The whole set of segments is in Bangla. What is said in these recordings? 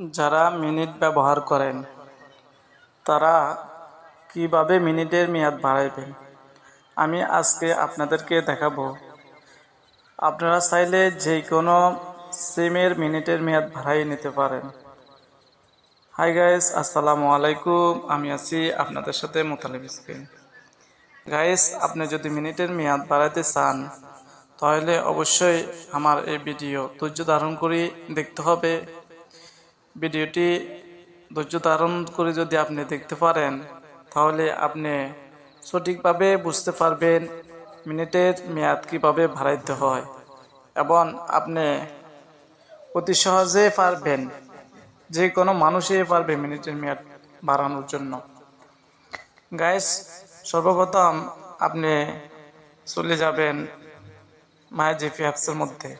যারা মিনিট ব্যবহার করেন, তারা কীভাবে মিনিটের মেয়াদ বাড়াইবেন? আমি আজকে আপনাদেরকে দেখাবো। আপনারা চাইলে যে কোনো সিমের মিনিটের মেয়াদ বাড়াই নিতে পারেন। হাই গাইস আসসালামু আলাইকুম। আমি আছি আপনাদের সাথে মোতালিব স্ক্রিন। গাইস আপনি যদি মিনিটের মেয়াদ বাড়াতে চান, তাহলে অবশ্যই আমার এই ভিডিও ধৈর্য ধারণ করে দেখতে হবে। ভিডিওটি ধৈর্য ধারণ করে যদি আপনি দেখতে পারেন, তাহলে আপনি সঠিকভাবে বুঝতে পারবেন মিনিটের মেয়াদ কীভাবে বাড়াইতে হয় এবং আপনি অতি সহজে পারবেন যে কোনো মানুষই পারবে মিনিটের মেয়াদ বাড়ানোর জন্য। গাইস, সর্বপ্রথম আপনি চলে যাবেন মাই জিপি অ্যাপসের মধ্যে।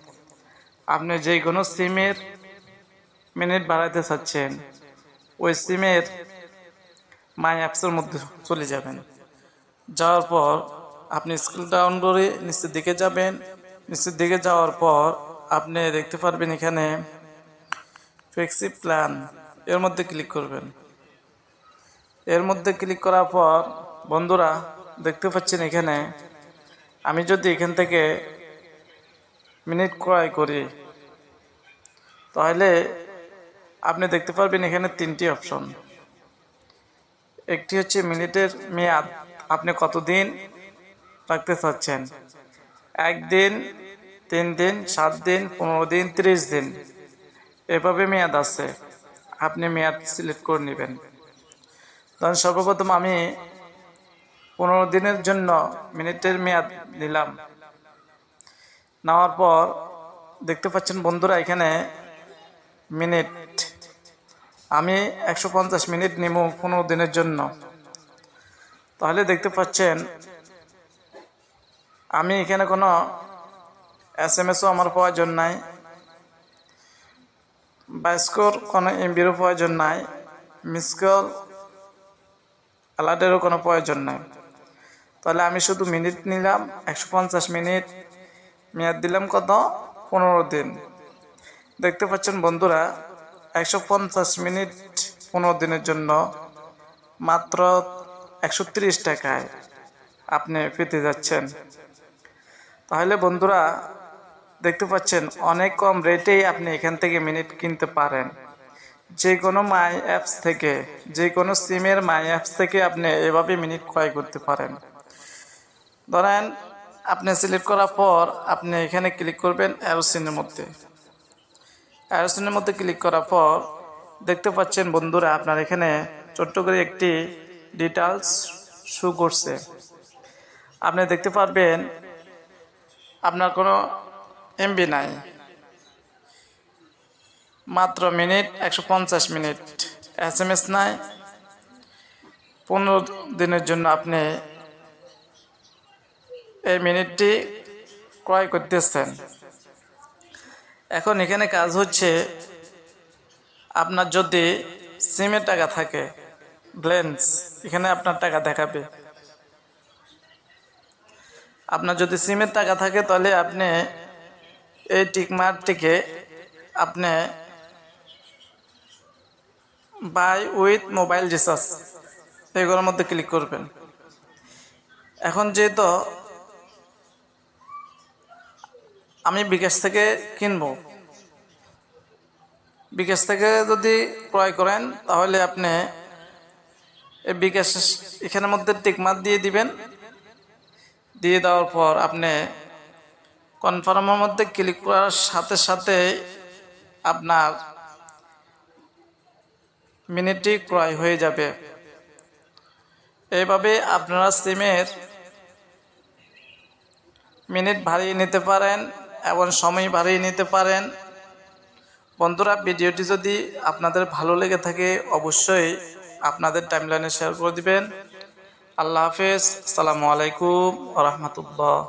আপনি যে কোনো সিমের মিনিট বাড়াইতে চাচ্ছেন, ওই সিমের মাই অ্যাপসের মধ্যে চলে যাবেন। যাওয়ার পর আপনি স্কুল ডাউন করে নিচের দিকে যাবেন। নিচের দিকে যাওয়ার পর আপনি দেখতে পারবেন এখানে ফ্লেক্সি প্ল্যান এর মধ্যে ক্লিক করবেন। এর মধ্যে ক্লিক করার পর বন্ধুরা দেখতে পাচ্ছেন এখানে আমি যদি এখান থেকে মিনিট ক্রয় করি, তাহলে আপনি দেখতে পারবেন এখানে তিনটি অপশন। একটি হচ্ছে মিনিটের মেয়াদ, আপনি কতদিন রাখতে চাচ্ছেন? একদিন তিন দিন, সাত দিন, পনেরো দিন, ত্রিশ দিন। এভাবে মেয়াদ আছে। আপনি মেয়াদ সিলেক্ট করে নেবেন। ধরুন সর্বপ্রথম আমি পনেরো দিনের জন্য মিনিটের মেয়াদ নিলাম। নেওয়ার পর দেখতে পাচ্ছেন বন্ধুরা এখানে মিনিট আমি একশো পঞ্চাশ মিনিট নিব পনেরো দিনের জন্য। তাহলে দেখতে পাচ্ছেন, আমি এখানে কোনো এস এম এসও আমার প্রয়োজন নাই বাইস্কোর কোনো এমবিরও প্রয়োজন নাই মিসকল অ্যালার্টেরও কোনো প্রয়োজন নাই। তাহলে আমি শুধু মিনিট নিলাম, একশো পঞ্চাশ মিনিট মেয়াদ দিলাম কত? পনেরো দিন। দেখতে পাচ্ছেন বন্ধুরা একশো পঞ্চাশ মিনিট পনেরো দিনের জন্য মাত্র একশো তিরিশ টাকায় আপনি পেতে যাচ্ছেন। তাহলে বন্ধুরা, দেখতে পাচ্ছেন অনেক কম রেটেই আপনি এখান থেকে মিনিট কিনতে পারেন। যে কোনো মাই অ্যাপস থেকে, যে কোনো সিমের মাই অ্যাপস থেকে আপনি এভাবে মিনিট ক্রয় করতে পারেন। ধরেন, আপনি সিলেক্ট করার পর আপনি এখানে ক্লিক করবেন অ্যারোসিনের মধ্যে। অ্যারোসিনের মধ্যে ক্লিক করার পর দেখতে পাচ্ছেন বন্ধুরা আপনার এখানে ছোট্ট করে একটি ডিটেলস শো করছে। আপনি দেখতে পারবেন আপনার কোনো এমবি নাই। মাত্র মিনিট একশো পঞ্চাশ মিনিট। এস এম এস নাই। পনেরো দিনের জন্য আপনি এই মিনিটটি ক্রয় করতেছেন। এখন এখানে কাজ হচ্ছে আপনার যদি সিমের টাকা থাকে ব্লেন্স এখানে আপনার টাকা দেখাবে। আপনার যদি সিমের টাকা থাকে, তাহলে আপনি এই টিকমার্কটিকে আপনি বাই উইথ মোবাইল রিচার্জ এগুলোর মধ্যে ক্লিক করবেন। এখন যেহেতু আমি বিকাশ থেকে কিনবো। বিকাশ থেকে যদি ক্রয় করেন, তাহলে আপনি এই বিকাশ এখানের মধ্যে টিকমাত দিয়ে দিবেন। দিয়ে দেওয়ার পর আপনি কনফার্মের মধ্যে ক্লিক করার সাথে সাথে আপনার মিনিটটি ক্রয় হয়ে যাবে। এইভাবে আপনারা সিমের মিনিট বাড়িয়ে নিতে পারেন। এবং সময় বাড়িয়ে নিতে পারেন। বন্ধুরা, ভিডিওটি যদি আপনাদের ভালো লেগে থাকে, অবশ্যই আপনাদের টাইমলাইনে শেয়ার করে দিবেন। আল্লাহ হাফেজ। আসসালামু আলাইকুম রহমতুল্লাহ।